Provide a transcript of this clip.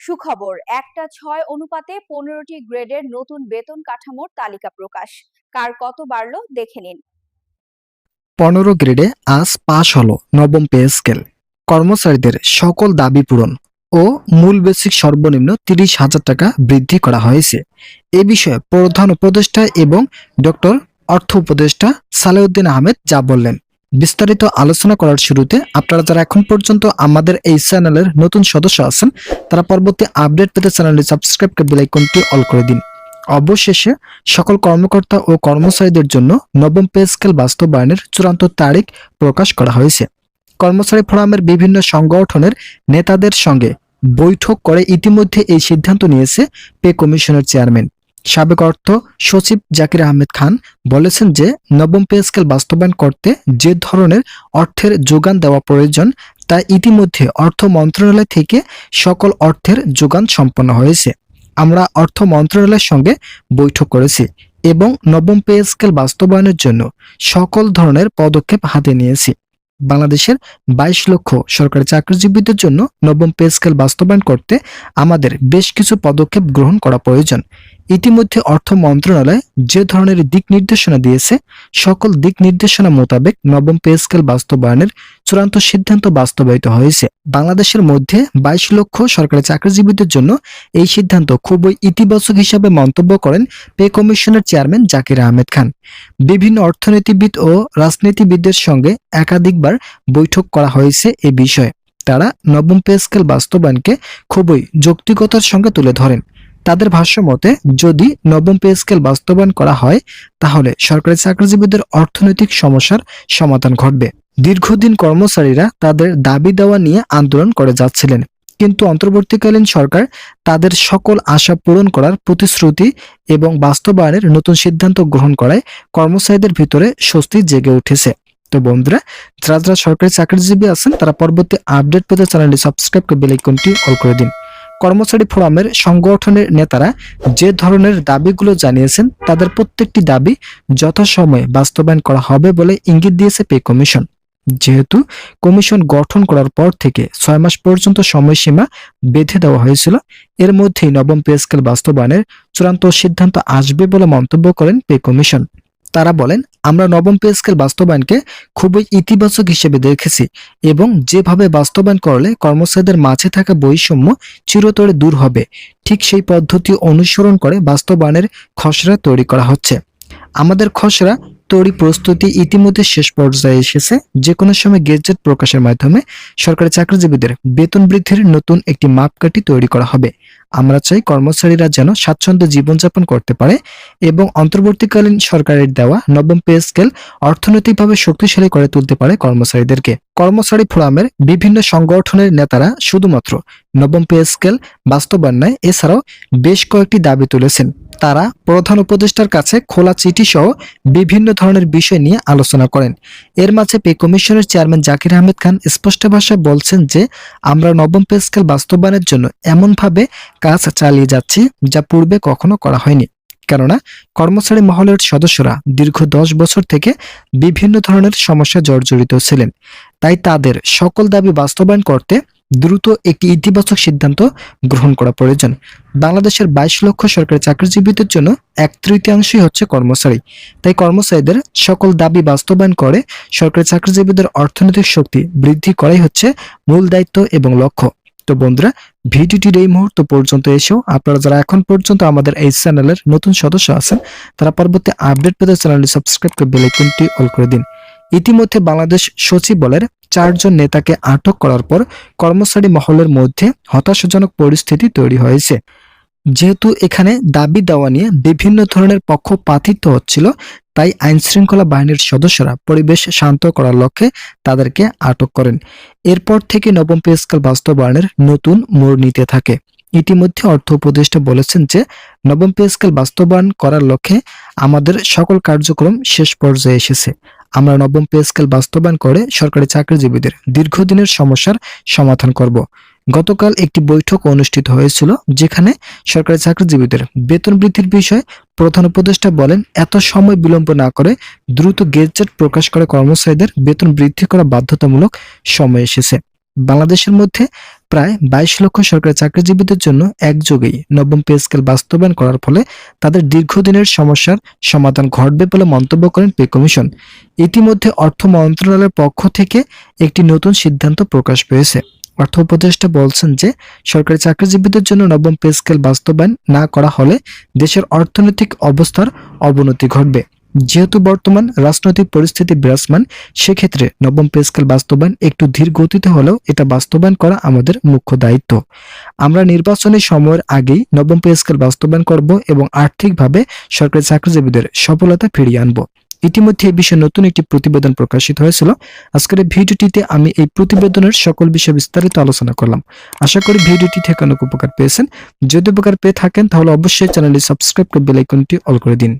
সুখবর, একটা ছয় অনুপাতে পনেরোটি গ্রেডের নতুন বেতন কাঠামোর তালিকা প্রকাশ। কার কত বাড়লো দেখে নিন। পনেরো গ্রেডে আজ পাশ হলো নবম পে স্কেল। কর্মচারীদের সকল দাবি পূরণ ও মূল বেসিক সর্বনিম্ন তিরিশ হাজার টাকা বৃদ্ধি করা হয়েছে। এ বিষয়ে প্রধান উপদেষ্টা এবং ডক্টর অর্থ উপদেষ্টা সালেউদ্দিন আহমেদ যা বললেন। বিস্তারিত আলোচনা করার শুরুতে আপনারা যারা এখন পর্যন্ত আমাদের এই চ্যানেলের নতুন সদস্য আছেন, তারা পরবর্তী আপডেট পেতে চ্যানেলটি সাবস্ক্রাইব করে বেল আইকনটি অল করে দিন। অবশেষে সকল কর্মকর্তা ও কর্মচারীদের জন্য নবম পে স্কেল বাস্তবায়নের চূড়ান্ত তারিখ প্রকাশ করা হয়েছে। কর্মচারী ফোরামের বিভিন্ন সংগঠনের নেতাদের সঙ্গে বৈঠক করে ইতিমধ্যে এই সিদ্ধান্ত নিয়েছে পে কমিশনের চেয়ারম্যান। সাবেক অর্থ সচিব জাকির আহমেদ খান বলেছেন যে নবম পে স্কেল বাস্তবায়ন করতে যে ধরনের অর্থের যোগান দেওয়া প্রয়োজন, তা ইতিমধ্যে অর্থ মন্ত্রণালয় থেকে সকল অর্থের যোগান সম্পন্ন হয়েছে। আমরা অর্থ মন্ত্রণালয়ের সঙ্গে বৈঠক করেছি এবং নবম পে স্কেল বাস্তবায়নের জন্য সকল ধরনের পদক্ষেপ হাতে নিয়েছি। বাংলাদেশের বাইশ লক্ষ সরকারি চাকরিজীবীদের জন্য নবম পে স্কেল বাস্তবায়ন করতে আমাদের বেশ কিছু পদক্ষেপ গ্রহণ করা প্রয়োজন। ইতিমধ্যে অর্থ মন্ত্রণালয় যে ধরনের দিক নির্দেশনা দিয়েছে, সকল দিক নির্দেশনা মোতাবেক নবম পে স্কেল বাস্তবায়নের চূড়ান্ত সিদ্ধান্ত বাস্তবায়িত হয়েছে। বাংলাদেশের মধ্যে বাইশ লক্ষ সরকারি চাকরিজীবীদের জন্য এই সিদ্ধান্ত খুবই ইতিবাচক হিসাবে মন্তব্য করেন পে কমিশনের চেয়ারম্যান জাকির আহমেদ খান। বিভিন্ন অর্থনীতিবিদ ও রাজনীতিবিদদের সঙ্গে একাধিকবার বৈঠক করা হয়েছে এ বিষয়ে। তারা নবম পে স্কেল বাস্তবায়নকে খুবই যৌক্তিকতার সঙ্গে তুলে ধরেন। তাদের ভাষ্য মতে, যদি নবম পে স্কেল বাস্তবায়ন করা হয়, তাহলে সরকারি চাকরিজীবীদের অর্থনৈতিক সমস্যার সমাধান ঘটবে। দীর্ঘদিন কর্মচারীরা তাদের দাবি দেওয়া নিয়ে আন্দোলন করে যাচ্ছিলেন। কিন্তু অন্তর্বর্তীকালীন সরকার তাদের সকল আশা পূরণ করার প্রতিশ্রুতি এবং বাস্তবায়নের নতুন সিদ্ধান্ত গ্রহণ করায় কর্মচারীদের ভিতরে স্বস্তি জেগে উঠেছে। তো বন্ধুরা, যারা যারা সরকারি চাকরিজীবী আছেন, তারা পরবর্তী আপডেট পেতে চ্যানেলটি সাবস্ক্রাইব করে বেল আইকনটি অল করে দিন। কর্মচারী ফোরামের সংগঠনের নেতারা যে ধরনের দাবিগুলো জানিয়েছেন, তাদের প্রত্যেকটি দাবি যথাসময়ে বাস্তবায়ন করা হবে বলে ইঙ্গিত দিয়েছে পে কমিশন। যেহেতু কমিশন গঠন করার পর থেকে ছয় মাস পর্যন্ত সময়সীমা বেঁধে দেওয়া হয়েছিল, এর মধ্যেই নবম পে স্কেল বাস্তবায়নের চূড়ান্ত সিদ্ধান্ত আসবে বলে মন্তব্য করেন পে কমিশন। তারা বলেন, আমরা নবম পে স্কেল বাস্তবায়নকে খুবই ইতিবাচক হিসেবে দেখেছি এবং যেভাবে বাস্তবায়ন করলে কর্মচারীদের মাঝে থাকা বৈষম্য চিরতরে দূর হবে। ঠিক সেই পদ্ধতি অনুসরণ করে বাস্তবায়নের খসড়া তৈরি করা হচ্ছে। আমাদের খসড়া তৈরি প্রস্তুতি ইতিমধ্যে শেষ পর্যায়ে এসেছে। যে কোনো সময় গেজেট প্রকাশের মাধ্যমে সরকারি চাকরিজীবীদের বেতন বৃদ্ধির নতুন একটি মাপকাঠি তৈরি করা হবে। আমরা চাই কর্মচারীরা যেন স্বাচ্ছন্দ্য জীবনযাপন করতে পারে এবং অন্তর্বর্তীকালীন সরকারের দেওয়া নবম পে স্কেল অর্থনৈতিকভাবে শক্তিশালী করে তুলতে পারে কর্মচারীদেরকে। কর্মচারী ফোরামের বিভিন্ন সংগঠনের নেতারা শুধুমাত্র নবম পে স্কেল বাস্তবায়ন এছাড়াও বেশ কয়েকটি দাবি তুলেছেন। তারা প্রধান উপদেষ্টার কাছে খোলা চিঠি সহ বিভিন্ন ধরনের বিষয় নিয়ে আলোচনা করেন। এর মাঝে পে কমিশনের চেয়ারম্যান জাকির আহমেদ খান স্পষ্ট ভাষায় বলছেন যে, আমরা নবম পে স্কেল বাস্তবায়নের জন্য এমনভাবে কাজ চালিয়ে যাচ্ছি যা পূর্বে কখনো করা হয়নি। কেননা, কর্মচারী মহলের সদস্যরা দীর্ঘ দশ বছর থেকে বিভিন্ন ধরনের সমস্যা জর্জরিত ছিলেন। তাই তাদের সকল দাবি বাস্তবায়ন করতে দ্রুত একটি ইতিবাচক সিদ্ধান্ত গ্রহণ করা প্রয়োজন। বাংলাদেশের বাইশ লক্ষ সরকারি চাকরিজীবীদের জন্য এক তৃতীয়াংশই হচ্ছে কর্মচারী। তাই কর্মচারীদের সকল দাবি বাস্তবায়ন করে সরকারি চাকরিজীবীদের অর্থনৈতিক শক্তি বৃদ্ধি করাই হচ্ছে মূল দায়িত্ব এবং লক্ষ্য। তো বন্ধুরা, ভিডিওটির এই মুহূর্ত পর্যন্ত এসেও আপনারা যারা এখন পর্যন্ত আমাদের এই চ্যানেলের নতুন সদস্য আছেন, তারা পরবর্তী আপডেট পেতে চ্যানেলটি সাবস্ক্রাইব করে বেল আইকনটি অল করে দিন। ইতিমধ্যে বাংলাদেশ সচিবালয়ের চারজন নেতাকে আটক করার পর কর্মচারী মহলের মধ্যে হতাশাজনক পরিস্থিতি তৈরি হয়েছে। যেহেতু এখানে দাবি দেওয়া নিয়ে বিভিন্ন ধরনের পক্ষ পক্ষপাতিত্ব হচ্ছিল, তাই আইন শৃঙ্খলা বাহিনীর সদস্যরা পরিবেশ শান্ত করার লক্ষ্যে তাদেরকে আটক করেন। এরপর থেকে নবম পে স্কেল বাস্তবায়নের নতুন মোড় নিতে থাকে। ইতিমধ্যে অর্থ উপদেষ্টা বলেছেন যে, নবম পে বাস্তবায়ন করার লক্ষ্যে আমাদের সকল কার্যক্রম শেষ পর্যায়ে এসেছে। আমরা নবম পে স্কেল বাস্তবায়ন করে সরকারি চাকরিজীবীদের দীর্ঘদিনের সমস্যার সমাধান করব। গতকাল একটি বৈঠক অনুষ্ঠিত হয়েছিল যেখানে সরকারি চাকরিজীবীদের বেতন বৃদ্ধির বিষয়ে প্রধান উপদেষ্টা বলেন, এত সময় বিলম্ব না করে দ্রুত গেজেট প্রকাশ করে কর্মচারীদের বেতন বৃদ্ধি করা বাধ্যতামূলক সময় এসেছে। বাংলাদেশের মধ্যে প্রায় বাইশ লক্ষ সরকারি চাকরিজীবীদের জন্য একযোগেই নবম পে স্কেল বাস্তবায়ন করার ফলে তাদের দীর্ঘদিনের সমস্যার সমাধান ঘটবে বলে মন্তব্য করেন পে কমিশন। ইতিমধ্যে অর্থ মন্ত্রণালয়ের পক্ষ থেকে একটি নতুন সিদ্ধান্ত প্রকাশ পেয়েছে। অর্থ উপদেষ্টা বলছেন যে, সরকারি চাকরিজীবীদের জন্য নবম পে স্কেল বাস্তবায়ন না করা হলে দেশের অর্থনৈতিক অবস্থার অবনতি ঘটবে। যেহেতু বর্তমান রাজনৈতিক পরিস্থিতি বিরাজমান, সেক্ষেত্রে নবম পে স্কেল বাস্তবায়ন একটু ধীর গতিতে হলেও এটা বাস্তবায়ন করা আমাদের মুখ্য দায়িত্ব। আমরা নির্বাচনী সময়ের আগেই নবম পে স্কেল বাস্তবায়ন করব এবং আর্থিকভাবে সরকারি চাকরিজীবীদের সফলতা ফিরিয়ে আনব। ইতিমধ্যে এই বিষয়ে নতুন একটি প্রতিবেদন প্রকাশিত হয়েছিল। আজকের ভিডিওটিতে আমি এই প্রতিবেদনের সকল বিষয়ে বিস্তারিত আলোচনা করলাম। আশা করি ভিডিওটি থেকে অনেক উপকার পেয়েছেন। যদি উপকার পেয়ে থাকেন, তাহলে অবশ্যই চ্যানেলটি সাবস্ক্রাইব করে বেল আইকনটি অল করে দিন।